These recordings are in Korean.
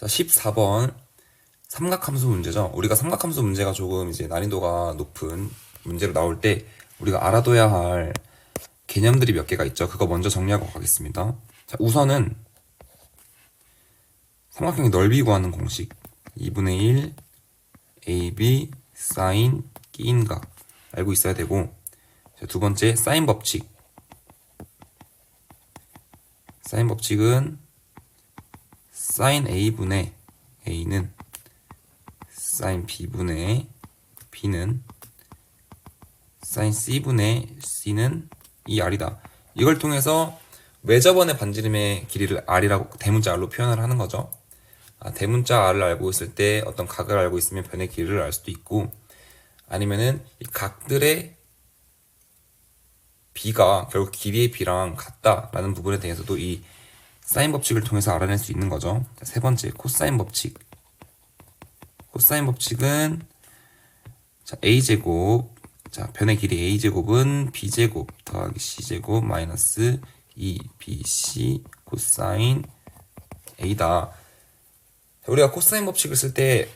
자, 14번 삼각함수 문제죠. 우리가 삼각함수 문제가 조금 이제 난이도가 높은 문제로 나올 때 우리가 알아둬야 할 개념들이 몇 개가 있죠. 그거 먼저 정리하고 가겠습니다. 자, 우선은 삼각형의 넓이 구하는 공식 2분의 1 AB 사인 끼인 각 알고 있어야 되고 자, 두 번째 사인 법칙 사인 법칙은 사인 A분의 A는 사인 B분의 B는 사인 C분의 C는 2R이다. 이걸 통해서 외접원의 반지름의 길이를 R이라고 대문자 R로 표현을 하는 거죠. 아, 대문자 R을 알고 있을 때 어떤 각을 알고 있으면 변의 길이를 알 수도 있고 아니면은 이 각들의 B가 결국 길이의 B랑 같다라는 부분에 대해서도 이 사인 법칙을 통해서 알아낼 수 있는 거죠. 자, 세 번째 코사인 법칙. 코사인 법칙은 자, a 제곱 자, 변의 길이 a 제곱은 b 제곱 더하기 c 제곱 마이너스 2bc 코사인 a다. 자, 우리가 코사인 법칙을 쓸 때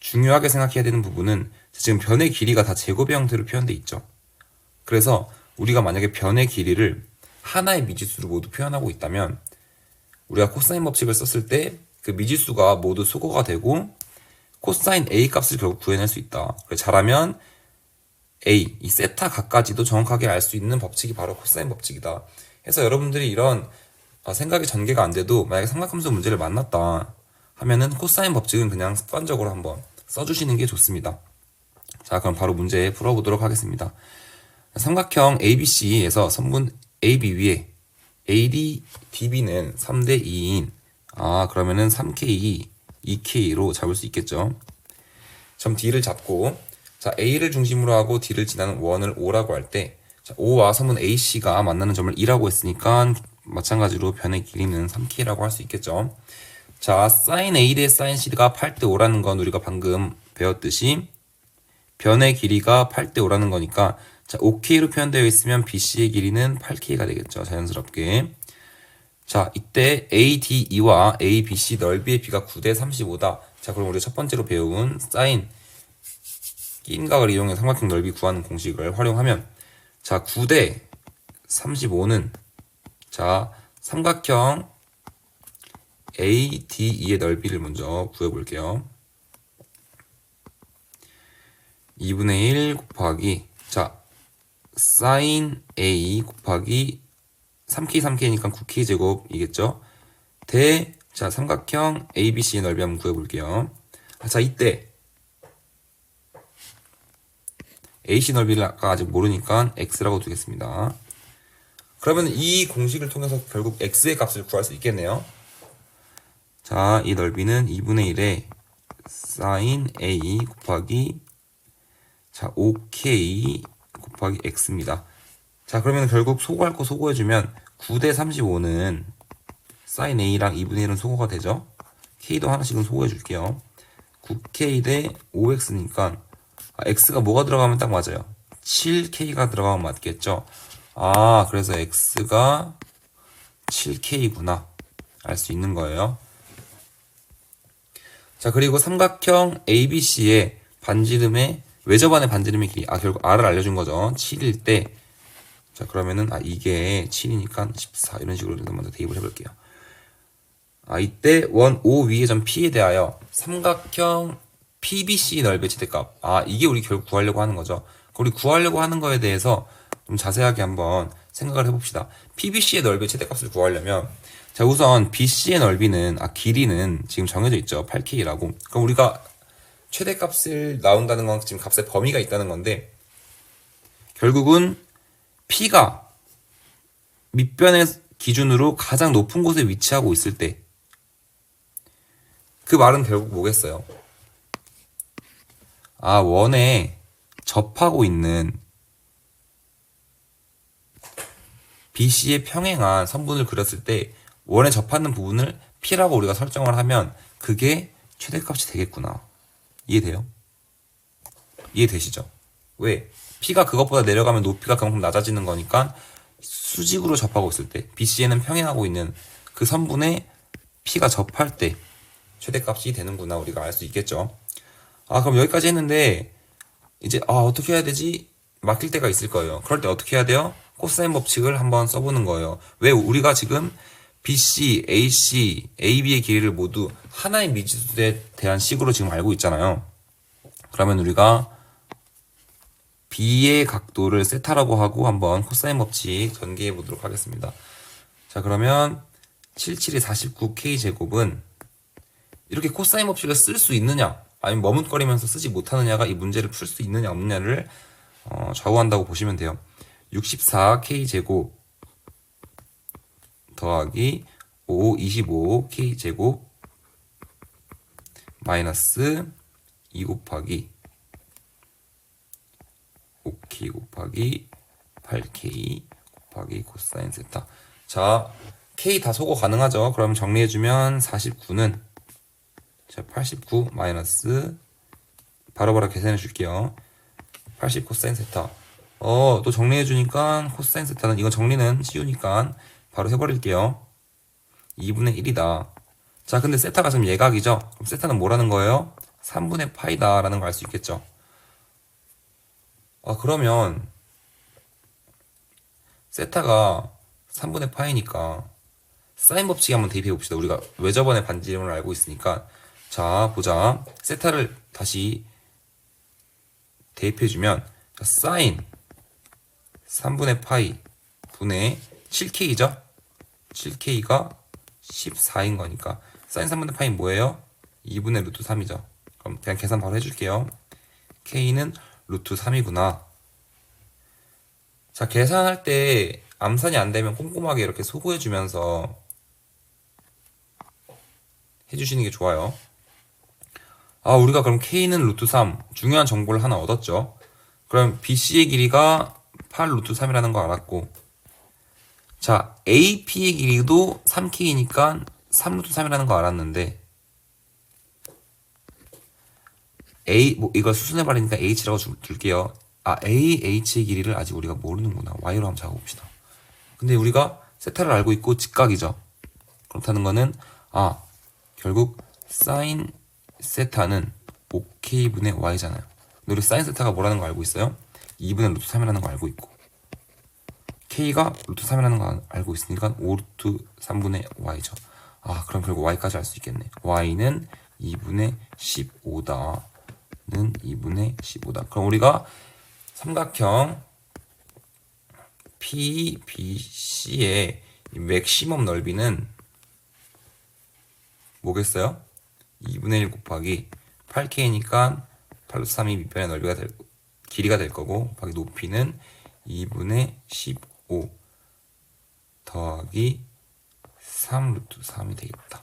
중요하게 생각해야 되는 부분은 지금 변의 길이가 다 제곱의 형태로 표현돼 있죠. 그래서 우리가 만약에 변의 길이를 하나의 미지수로 모두 표현하고 있다면 우리가 코사인 법칙을 썼을 때 그 미지수가 모두 소거가 되고 코사인 A 값을 결국 구해낼 수 있다. 잘하면 A, 이 세타 각까지도 정확하게 알 수 있는 법칙이 바로 코사인 법칙이다. 해서 여러분들이 이런 아, 생각이 전개가 안 돼도 만약에 삼각함수 문제를 만났다 하면은 코사인 법칙은 그냥 습관적으로 한번 써주시는 게 좋습니다. 자, 그럼 바로 문제 풀어보도록 하겠습니다. 삼각형 ABC에서 선분 AB 위에 AD, DB는 3대 2인 아 그러면은 3K, 2K로 잡을 수 있겠죠. 점 D를 잡고 자 A를 중심으로 하고 D를 지나는 원을 O라고 할때 자, O와 선분 AC가 만나는 점을 2라고 했으니까 마찬가지로 변의 길이는 3K라고 할 수 있겠죠. 자 사인 A 대 사인 C가 8대 5라는 건 우리가 방금 배웠듯이 변의 길이가 8대 5라는 거니까 자 5K로 표현되어 있으면 BC의 길이는 8K가 되겠죠. 자연스럽게. 자, 이때 ADE와 ABC 넓이의 비가 9대 35다. 자, 그럼 우리가 첫 번째로 배운 사인 끼인각을 이용해 삼각형 넓이 구하는 공식을 활용하면 자, 9대 35는 자, 삼각형 ADE의 넓이를 먼저 구해 볼게요. 2분의 1 곱하기 자, 사인 A 곱하기 3K 3K니까 9K 제곱이겠죠. 대, 자, 삼각형 ABC 넓이 한번 구해 볼게요. 아, 자, 이때 AC 넓이를 아까 아직 모르니까 X라고 두겠습니다. 그러면 이 공식을 통해서 결국 X의 값을 구할 수 있겠네요. 자, 이 넓이는 2분의 1에 sin A 곱하기 자, 5K 곱하기 X입니다. 자, 그러면 결국 소거할 거 소거해주면 9대 35는 sin A랑 2분의 1은 소거가 되죠? K도 하나씩은 소거해줄게요. 9K 대 5X니까 아, X가 뭐가 들어가면 딱 맞아요. 7K가 들어가면 맞겠죠? 아, 그래서 X가 7K구나. 알 수 있는 거예요. 자, 그리고 삼각형 ABC의 반지름의 외접안의 반지름의 길이 아 결국 R을 알려준 거죠. 7일 때 자 그러면은 아 이게 7이니까 14 이런 식으로 먼저 대입을 해볼게요. 아 이때 원 O 위의 점 P에 대하여 삼각형 PBC 넓이의 최대값 아 이게 우리 결국 구하려고 하는 거죠. 우리 구하려고 하는 거에 대해서 좀 자세하게 한번 생각을 해봅시다. PBC의 넓이의 최대값을 구하려면 자 우선 BC의 넓이는 아 길이는 지금 정해져 있죠. 8K라고. 그럼 우리가 최대값을 나온다는 건 지금 값의 범위가 있다는 건데 결국은 P가 밑변의 기준으로 가장 높은 곳에 위치하고 있을 때 그 말은 결국 뭐겠어요? 아, 원에 접하고 있는 BC의 평행한 선분을 그렸을 때 원에 접하는 부분을 P라고 우리가 설정을 하면 그게 최대값이 되겠구나. 이해돼요? 이해되시죠? 왜? P가 그것보다 내려가면 높이가 그만큼 낮아지는 거니까 수직으로 접하고 있을 때 BC에는 평행하고 있는 그 선분에 P가 접할 때 최대값이 되는구나 우리가 알 수 있겠죠. 아 그럼 여기까지 했는데 이제 아 어떻게 해야 되지? 막힐 때가 있을 거예요. 그럴 때 어떻게 해야 돼요? 코사인 법칙을 한번 써보는 거예요. 왜 우리가 지금 BC, AC, AB의 길이를 모두 하나의 미지수에 대한 식으로 지금 알고 있잖아요. 그러면 우리가 B의 각도를 세타라고 하고 한번 코사인 법칙 전개해 보도록 하겠습니다. 자, 그러면 77의 49K 제곱은 이렇게 코사인 법칙을 쓸 수 있느냐, 아니면 머뭇거리면서 쓰지 못하느냐가 이 문제를 풀 수 있느냐 없느냐를 어, 좌우한다고 보시면 돼요. 64K 제곱 더하기 5, 25K 제곱 마이너스 2 곱하기 5K 곱하기 8K 곱하기 코사인 세타. 자, K 다 소거 가능하죠? 그럼 정리해주면 49는 자, 89 마이너스 바로바로 계산해 줄게요. 80 코사인 세타. 어, 또 정리해 주니까 코사인 세타는 이건 정리는 쉬우니까 바로 해버릴게요. 2분의 1이다. 자, 근데 세타가 지금 예각이죠? 그럼 세타는 뭐라는 거예요? 3분의 파이다라는 걸 알 수 있겠죠? 아, 그러면 세타가 3분의 파이니까 사인 법칙 한번 대입해 봅시다. 우리가 왜 저번에 반지름을 알고 있으니까 자, 보자. 세타를 다시 대입해 주면 사인 3분의 파이 분의 7k죠? 7k가 14인 거니까 사인 3분의 파이 뭐예요? 2분의 루트 3이죠. 그럼 그냥 계산 바로 해줄게요. k는 루트 3이구나. 자, 계산할 때 암산이 안 되면 꼼꼼하게 이렇게 소구해주면서 해주시는 게 좋아요. 아, 우리가 그럼 k는 루트 3 중요한 정보를 하나 얻었죠. 그럼 BC의 길이가 8 루트 3이라는 거 알았고 자, AP의 길이도 3K니까 3 루트 3이라는 거 알았는데 A 뭐 이걸 수순해 버리니까 H라고 줄, 줄게요. 아, AH의 길이를 아직 우리가 모르는구나. Y로 한번 적어 봅시다. 근데 우리가 세타를 알고 있고 직각이죠. 그렇다는 거는 아, 결국 사인 세타는 5K분의 Y잖아요. 근데 우리 사인 세타가 뭐라는 거 알고 있어요? 2분의 루트 3이라는 거 알고 있고 K가 루트 3이라는 거 알고 있으니까 5 루트 3분의 Y죠. 아, 그럼 결국 Y까지 알 수 있겠네. Y는 2분의 15다. 는 2분의 15다. 그럼 우리가 삼각형 PBC의 이 맥시멈 넓이는 뭐겠어요? 2분의 1 곱하기 8K니까 8 루트 3이 밑변의 넓이가 될 길이가 될 거고 곱하기 높이는 2분의 15 더하기 3 루트 3이 되겠다.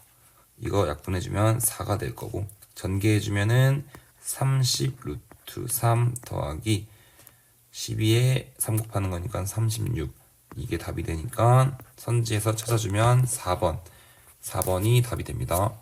이거 약분해주면 4가 될 거고 전개해주면은 30 루트 3 더하기 12에 3 곱하는 거니까 36 이게 답이 되니까 선지에서 찾아주면 4번 4번이 답이 됩니다.